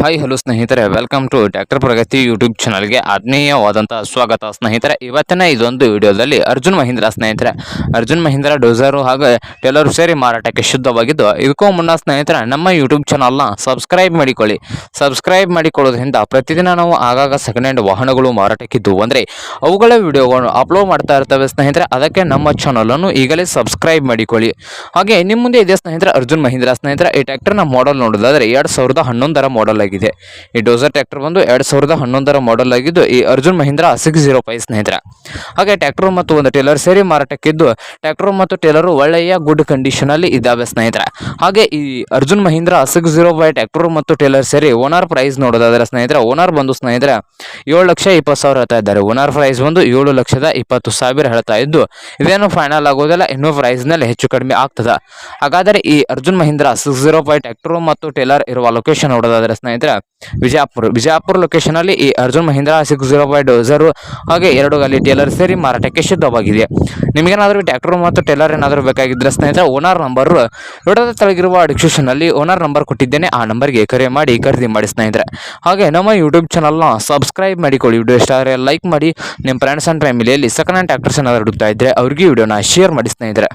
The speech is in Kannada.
ಹಾಯ್ ಹಲೋ ಸ್ನೇಹಿತರೆ. Welcome to tractor Pragati YouTube ಚಾನಲ್ಗೆ ಆತ್ಮೀಯವಾದಂಥ ಸ್ವಾಗತ ಸ್ನೇಹಿತರೆ. ಇವತ್ತಿನ ಇದೊಂದು ವಿಡಿಯೋದಲ್ಲಿ ಅರ್ಜುನ್ ಮಹೀಂದ್ರ ಸ್ನೇಹಿತರೆ. ಅರ್ಜುನ್ ಮಹೀಂದ್ರ, ಡೋಸರು ಹಾಗೂ ಟೆಲರು ಸೇರಿ ಮಾರಾಟಕ್ಕೆ ಶುದ್ಧವಾಗಿದ್ದು, ಇದಕ್ಕೂ ಮುನ್ನ ಸ್ನೇಹಿತರೆ, ನಮ್ಮ ಯೂಟ್ಯೂಬ್ ಚಾನಲ್ನ ಸಬ್ಸ್ಕ್ರೈಬ್ ಮಾಡಿಕೊಳ್ಳಿ. ಸಬ್ಸ್ಕ್ರೈಬ್ ಮಾಡಿಕೊಳ್ಳೋದ್ರಿಂದ ಪ್ರತಿದಿನ ನಾವು ಆಗಾಗ ಸೆಕೆಂಡ್ ಹ್ಯಾಂಡ್ ವಾಹನಗಳು ಮಾರಾಟಕ್ಕಿದ್ದು. ಅಂದರೆ ಅವುಗಳ ವಿಡಿಯೋಗಳನ್ನು ಅಪ್ಲೋಡ್ ಮಾಡ್ತಾ ಇರ್ತವೆ ಸ್ನೇಹಿತರೆ. ಅದಕ್ಕೆ ನಮ್ಮ ಚಾನಲನ್ನು ಈಗಲೇ ಸಬ್ಸ್ಕ್ರೈಬ್ ಮಾಡಿಕೊಳ್ಳಿ. ಹಾಗೆ ನಿಮ್ಮ ಮುಂದೆ ಇದೆ ಸ್ನೇಹಿತರೆ, ಅರ್ಜುನ್ ಮಹೀಂದ್ರ ಸ್ನೇಹಿತರೆ. ಈ ಟ್ಯಾಕ್ಟರ್ನ ಮಾಡಲ್ ನೋಡೋದಾದರೆ ಎರಡು ಸಾವಿರದ ಹನ್ನೊಂದರ ಮಾಡಲ್ ಆಗಿದೆ. ಈ ಡೋಸರ್ ಟ್ರ್ಯಾಕ್ಟರ್ ಬಂದು ಎರಡು ಸಾವಿರದ ಹನ್ನೊಂದರ ಮಾಡಲ್ ಆಗಿದ್ದು, ಈ Arjun Mahindra six zero five ಸ್ನೇಹಿತರ. ಹಾಗೆ ಟ್ರ್ಯಾಕ್ಟರ್ ಮತ್ತು ಒಂದು ಟೇಲರ್ ಸೇರಿ ಮಾರಾಟಕ್ಕಿದ್ದು ಟ್ರ್ಯಾಕ್ಟರ್ ಮತ್ತು ಟೇಲರು ಒಳ್ಳೆಯ ಗುಡ್ ಕಂಡೀಷನ್ ಅಲ್ಲಿ ಇದ್ದಾವೆ ಸ್ನೇಹಿತರ. ಹಾಗೆ ಈ Arjun Mahindra six zero five tractor ಮತ್ತು ಟೇಲರ್ ಸೇರಿ ಓನರ್ ಪ್ರೈಸ್ ನೋಡೋದಾದ್ರೆ ಸ್ನೇಹಿತರ ಓನರ್ ಬಂದು ಸ್ನೇಹಿತರೆ, ಏಳು ಲಕ್ಷ ಇಪ್ಪತ್ತು ಸಾವಿರ ಹೇಳ್ತಾ ಇದ್ದಾರೆ. ಓನರ್ ಪ್ರೈಸ್ ಬಂದು ಏಳು ಲಕ್ಷದ ಇಪ್ಪತ್ತು ಸಾವಿರ ಹೇಳ್ತಾ ಇದ್ದು, ಇದೇನು ಫೈನಲ್ ಆಗೋದಿಲ್ಲ, ಇನ್ನೂ ಪ್ರೈಸ್ನಲ್ಲಿ ಹೆಚ್ಚು ಕಡಿಮೆ ಆಗ್ತದೆ. ಹಾಗಾದರೆ ಈ Arjun Mahindra six zero five tractor ಮತ್ತು ಟೇಲರ್ ಇರುವ ಲೊಕೇಶನ್ ನೋಡೋದಾದ್ರೆ ಸ್ನೇಹಿತರೆ ವಿಜಯಪುರ ವಿಜಯಪುರ ಲೊಕೇಶನ್ ಅಲ್ಲಿ ಈ Arjun Mahindra six zero five dozer ಹಾಗೆ ಎರಡು ಗಾಲಿ ಟೇಲರ್ ಸೇರಿ ಮಾರಾಟಕ್ಕೆ ಶುದ್ಧವಾಗಿದೆ ನಿಮಗೇನಾದರೂ ಟ್ಯಾಕ್ಟರ್ ಮತ್ತು ಟೇಲರ್ ಏನಾದರೂ ಬೇಕಾಗಿದ್ದರೆ ಸ್ನೇಹಿತರೆ ಓನರ್ ನಂಬರ್ ವಿಡಿಯೋದ ತೆಳಗಿರುವ ಡಿಸ್ಕ್ರಿಪ್ಷನ್ ಅಲ್ಲಿ ಓನರ್ ನಂಬರ್ ಕೊಟ್ಟಿದ್ದೇನೆ, ಆ ನಂಬರ್ಗೆ ಕರೆ ಮಾಡಿ ಖರೀದಿ ಮಾಡಿ ಸ್ನೇಹಿತರೆ. ಹಾಗೆ ನಮ್ಮ ಯೂಟ್ಯೂಬ್ ಚಾನಲ್ನ ಸಬ್ಸ್ಕ್ರೈಬ್ ಮಾಡಿಕೊಳ್ಳಿ. ವಿಡಿಯೋ ಇಷ್ಟ ಆದರೆ ಲೈಕ್ ಮಾಡಿ. ನಿಮ್ಮ ಫ್ರೆಂಡ್ಸ್ ಆ್ಯಂಡ್ ಫ್ಯಾಮಿಲಿಯಲ್ಲಿ ಸೆಕೆಂಡ್ ಹ್ಯಾಂಡ್ ಟ್ಯಾಕ್ಟರ್ಸ್ ಏನಾದರೂ ಹುಡುಕ್ತಾ ಇದ್ದರೆ ಅವ್ರಿಗೆ ವಿಡಿಯೋನ ಶೇರ್ ಮಾಡಿ ಸ್ನೇಹಿತರೆ.